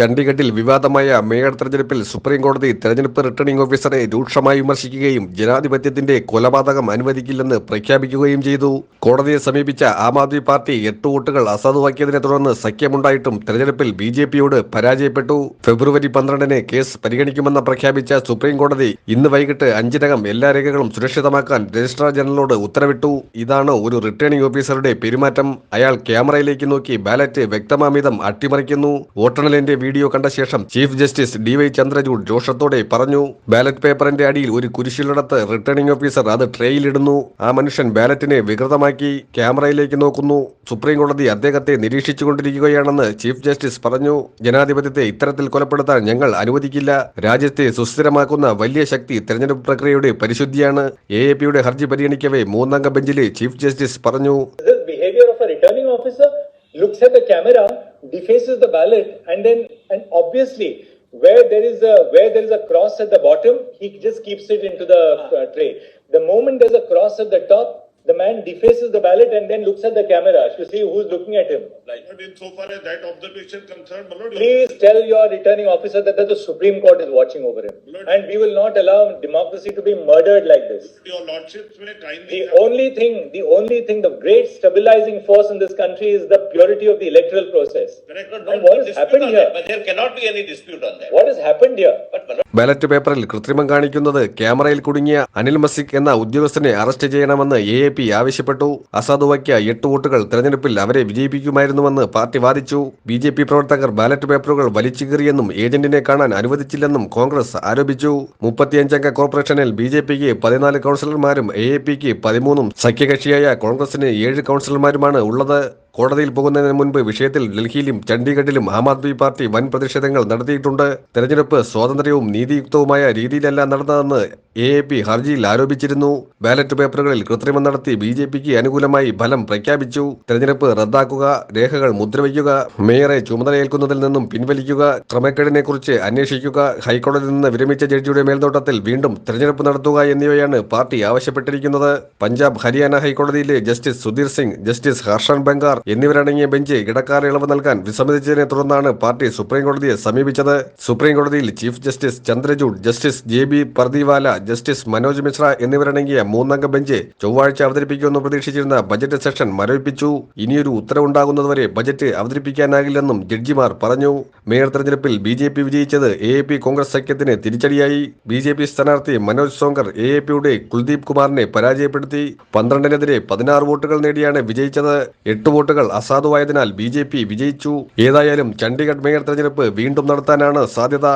ചണ്ഡീഗഡിൽ വിവാദമായ മേയർ തെരഞ്ഞെടുപ്പിൽ സുപ്രീംകോടതി തെരഞ്ഞെടുപ്പ് റിട്ടേണിംഗ് ഓഫീസറെ രൂക്ഷമായി വിമർശിക്കുകയും ജനാധിപത്യത്തിന്റെ കൊലപാതകം അനുവദിക്കില്ലെന്ന് പ്രഖ്യാപിക്കുകയും ചെയ്തു. കോടതിയെ സമീപിച്ച ആം ആദ്മി പാർട്ടി എട്ട് വോട്ടുകൾ അസാധുവാക്കിയതിനെ തുടർന്ന് സഖ്യമുണ്ടായിട്ടും തെരഞ്ഞെടുപ്പിൽ ബി ജെ പിയോട് പരാജയപ്പെട്ടു. ഫെബ്രുവരി പന്ത്രണ്ടിന് കേസ് പരിഗണിക്കുമെന്ന് പ്രഖ്യാപിച്ച സുപ്രീംകോടതി ഇന്ന് വൈകിട്ട് അഞ്ചിനകം എല്ലാ രേഖകളും സുരക്ഷിതമാക്കാൻ രജിസ്ട്രാർ ജനറലോട് ഉത്തരവിട്ടു. ഇതാണ് ഒരു റിട്ടേണിംഗ് ഓഫീസറുടെ പെരുമാറ്റം. അയാൾ ക്യാമറയിലേക്ക് നോക്കി ബാലറ്റ് വ്യക്തമാമിതം അട്ടിമറിക്കുന്നു. വോട്ടെണ്ണലിന്റെ വീഡിയോ കണ്ട ശേഷം chief justice D Y Chandrachud ജോഷത്തോടെ പറഞ്ഞു ബാലറ്റ് പേപ്പറിന്റെ അടിയിൽ ഒരു കുരിശിലിടത്ത് റിട്ടേണിംഗ് ഓഫീസർ അത് ട്രെയിലിടുന്നു. ആ മനുഷ്യൻ ബാലറ്റിനെ വികൃതമാക്കി ക്യാമറയിലേക്ക് നോക്കുന്നു. സുപ്രീം കോടതി അദ്ദേഹത്തെ നിരീക്ഷിച്ചുകൊണ്ടിരിക്കുകയാണെന്ന് ചീഫ് ജസ്റ്റിസ് പറഞ്ഞു. ജനാധിപത്യത്തെ ഇത്തരത്തിൽ കൊലപ്പെടുത്താൻ ഞങ്ങൾ അനുവദിക്കില്ല. രാജ്യത്തെ സുസ്ഥിരമാക്കുന്ന വലിയ ശക്തി തെരഞ്ഞെടുപ്പ് പ്രക്രിയയുടെ പരിശുദ്ധിയാണ്. എ എ പിയുടെ ഹർജി പരിഗണിക്കവേ മൂന്നംഗ ബെഞ്ചിലെ ചീഫ് ജസ്റ്റിസ് പറഞ്ഞു. Behavior of a returning officer looks at the camera defaces the ballot and then and obviously where there is a where there is a cross at the bottom he just keeps it into the uh, tray. The moment there's a cross at the top the man defaces the ballot and then looks at the camera to see who's looking at him. But insofar as that observation concerned, my lord, your- please tell your returning officer that, that the supreme court is watching over him. And we will not allow democracy to be murdered like this. Your lordships may kindly. The only thing, the only thing, the great stabilizing force in this country is the purity of the electoral process. Correct. And what has happened here? But there cannot be any dispute on that. What has happened here? But ballot പേപ്പറിൽ കൃത്രിമം കാണിക്കുന്നത് ക്യാമറയിൽ കുടുങ്ങിയ അനിൽ മസിക് എന്ന ഉദ്യോഗസ്ഥനെ arrest ചെയ്യണമെന്ന് A A P ആവശ്യപ്പെട്ടു. അസാധുവയ്ക്ക് എട്ട് വോട്ടുകൾ തെരഞ്ഞെടുപ്പിൽ അവരെ വിജയിപ്പിക്കുമായിരുന്നുവെന്ന് പാർട്ടി വാദിച്ചു. ബി ജെ പി പ്രവർത്തകർ ബാലറ്റ് പേപ്പറുകൾ വലിച്ചുകീറിയെന്നും ഏജന്റിനെ കാണാൻ അനുവദിച്ചില്ലെന്നും കോൺഗ്രസ് ആരോപിച്ചു. മുപ്പത്തിയഞ്ചംഗ കോർപ്പറേഷനിൽ ബി ജെ പിക്ക് പതിനാല് കൗൺസിലർമാരും എ എ പിക്ക് പതിമൂന്നും സഖ്യകക്ഷിയായ കോൺഗ്രസിന് ഏഴ് കൗൺസിലർമാരുമാണ് ഉള്ളത്. കോടതിയിൽ പോകുന്നതിന് മുൻപ് വിഷയത്തിൽ ഡൽഹിയിലും ചണ്ഡീഗഡിലും ആം ആദ്മി പാർട്ടി വൻ പ്രതിഷേധങ്ങൾ നടത്തിയിട്ടുണ്ട്. തെരഞ്ഞെടുപ്പ് സ്വാതന്ത്ര്യവും നീതിയുക്തവുമായ രീതിയിലല്ല നടന്നതെന്ന് എ പി ഹർജിയിൽ ആരോപിച്ചിരുന്നു. ബാലറ്റ് പേപ്പറുകളിൽ കൃത്രിമം നടത്തി ബി ജെ പിക്ക് അനുകൂലമായി ഫലം പ്രഖ്യാപിച്ചു. തെരഞ്ഞെടുപ്പ് റദ്ദാക്കുക രേഖകൾ മുദ്രവയ്ക്കുക മേയറെ ചുമതലയേൽക്കുന്നതിൽ നിന്നും പിൻവലിക്കുക ക്രമക്കേടിനെക്കുറിച്ച് അന്വേഷിക്കുക ഹൈക്കോടതിയിൽ നിന്ന് വിരമിച്ച ജഡ്ജിയുടെ മേൽനോട്ടത്തിൽ വീണ്ടും തെരഞ്ഞെടുപ്പ് നടത്തുക എന്നിവയാണ് പാർട്ടി ആവശ്യപ്പെട്ടിരിക്കുന്നത്. പഞ്ചാബ് ഹരിയാന ഹൈക്കോടതിയിലെ ജസ്റ്റിസ് സുധീർ സിംഗ് ജസ്റ്റിസ് ഹർഷൻ ബംഗാർ എന്നിവരടങ്ങിയ ബെഞ്ച് ഇടക്കാല ഇളവ് നൽകാൻ വിസമ്മതിച്ചതിനെ തുടർന്നാണ് പാർട്ടി സുപ്രീംകോടതിയെ സമീപിച്ചത്. സുപ്രീംകോടതിയിൽ chief justice Chandrachud justice J B Pardiwala justice Manoj Mishra എന്നിവരടങ്ങിയ മൂന്നംഗ ബെഞ്ച് ചൊവ്വാഴ്ച അവതരിപ്പിക്കുമെന്ന് പ്രതീക്ഷിച്ചിരുന്ന ബജറ്റ് സെഷൻ മരവിപ്പിച്ചു. ഇനിയൊരു ഉത്തരവുണ്ടാകുന്നതുവരെ ബജറ്റ് അവതരിപ്പിക്കാനാകില്ലെന്നും ജഡ്ജിമാർ പറഞ്ഞു. മേയർ തെരഞ്ഞെടുപ്പിൽ ബി ജെ പി വിജയിച്ചത് എ എ പി കോൺഗ്രസ് സഖ്യത്തിന് തിരിച്ചടിയായി. ബി ജെ പി സ്ഥാനാർത്ഥി മനോജ് സോങ്കർ എ എ പിയുടെ കുൽദീപ് കുമാറിനെ പരാജയപ്പെടുത്തി. പന്ത്രണ്ടിനെതിരെ പതിനാറ് വോട്ടുകൾ നേടിയാണ് വിജയിച്ചത്. എട്ട് വോട്ടുകൾ അസാധുവായതിനാൽ ബി ജെ പി വിജയിച്ചു. ഏതായാലും ചണ്ഡീഗഡ് മേയർ തെരഞ്ഞെടുപ്പ് വീണ്ടും നടത്താനാണ് സാധ്യത.